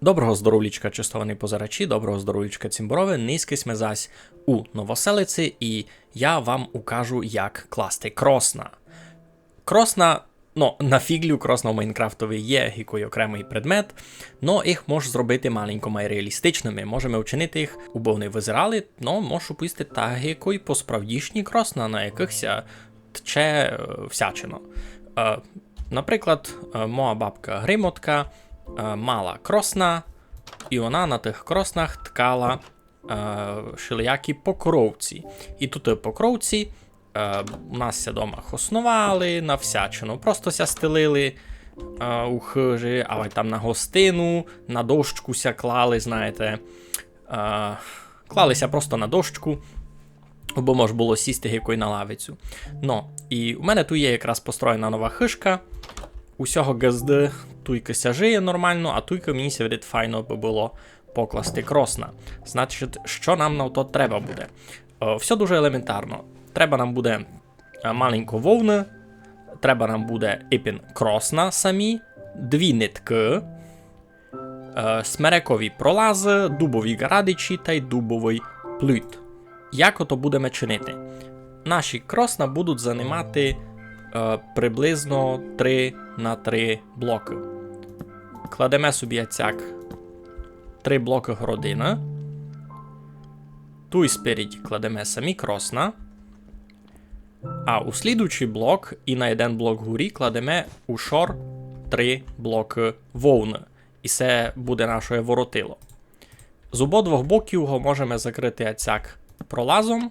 Доброго здоровлічка, чистований позирачі, доброго здоровлічка цімборове, низьки смезась у новоселиці, і я вам укажу, як класти кросна. Кросна, ну, на фіглю кросна в Майнкрафтові є який окремий предмет, но їх можеш зробити маленько май реалістичними. Можемо вчинити їх, убо вони визирали, но можеш описати так, який посправдішні кросна, на якихось тче е, всячино. Е, наприклад, е, моя бабка Гримотка е, мала кросна, і вона на тих кроснах ткала е, шилиякі покровці. І тут покровці е, у нас ся дома хоснували на всячину, просто ся стелили е, у хижі, а там на гостину, на дощку ся клали, знаєте. Е, клалися просто на дощку, бо може було сісти якою на лавицю. Ну, і у мене тут є якраз построєна нова хишка. Усього газди туйка сяжиє нормально, а туйка мені ся файно би було покласти кросна. Значить, що нам на то треба буде? Е, все дуже елементарно. Треба нам буде е, маленько вовни, треба нам буде іпін кросна самі, дві нитки, е, смерекові пролази, дубові гарадичі та й дубовий плит. Як ото будемо чинити? Наші кросна будуть займати е, приблизно 3 на 3 блоки. Кладемо собі цяк 3 блоки городина. Туй спереді кладемо самі кросна. А у слідуючий блок і на один блок горі кладемо у шор 3 блоки вовни. І це буде наше воротило. З обидвох боків можемо закрити ацяк пролазом.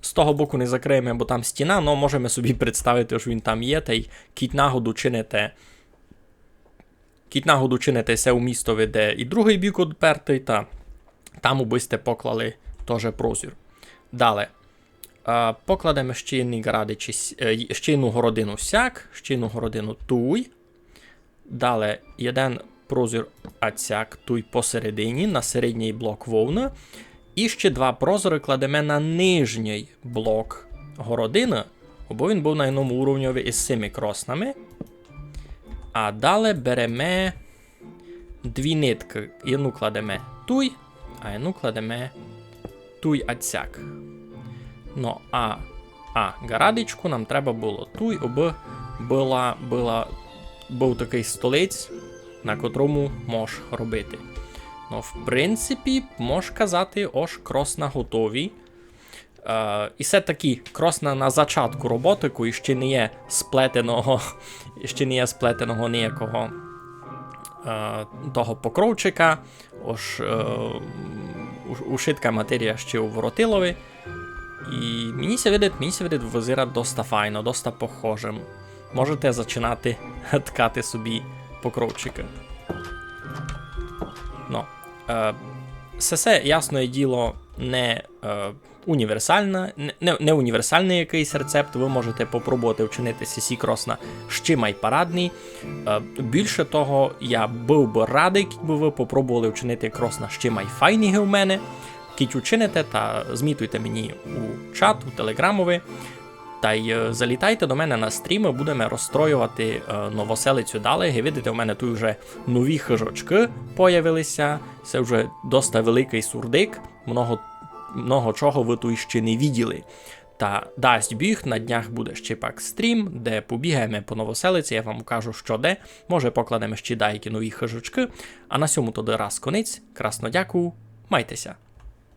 З того боку не закриємо, бо там стіна, але можемо собі представити, що він там є, та й кіть нагоду чините. Кіть нагоду чините се у містові, де і другий бік відпертий, та там убисте поклали теж прозір. Далі. Покладемо ще одні градичі, е, ще одну городину сяк, ще одну городину туй. Далі один прозір ацяк туй посередині, на середній блок вовни. І ще два прозори кладемо на нижній блок городини, бо він був на одному уровневі із цими кроснами. А далі беремо дві нитки. Одну кладемо туй, а одну кладемо туй ацяк. Ну, а, а гарадичку нам треба було туй, аби була, була, був такий столиць, на котрому можеш робити. Ну, в принципі, можеш казати, ось кросна готові. Е, і все таки кросна на зачатку роботи, і ще не є сплетеного, ще не є сплетеного ніякого е, того покровчика. Ось е, ушитка матерія ще у воротилові. І мені се видить, мені се видить визира доста файно, доста похожим. Можете починати ткати собі покровчика. Ну, е, Сесе, ясне діло, не е, універсальна, не, не універсальний якийсь рецепт. Ви можете попробувати вчинити сісі кросна ще щимай парадний. Е, більше того, я був би радий, якби ви попробували вчинити кросна ще щимай файніги у мене. Кіть учините та змітуйте мені у чат, у телеграмові. Та й е, залітайте до мене на стріми, будемо розстроювати е, новоселицю далі. Видите, у мене тут вже нові хижочки появилися. Це вже доста великий сурдик, много, много чого ви тут ще не відділи. Та дасть біг, на днях буде ще пак стрім, де побігаємо по новоселиці, я вам кажу, що де. Може покладемо ще деякі нові хижочки. А на сьому тоді раз конець. Красно дякую, майтеся.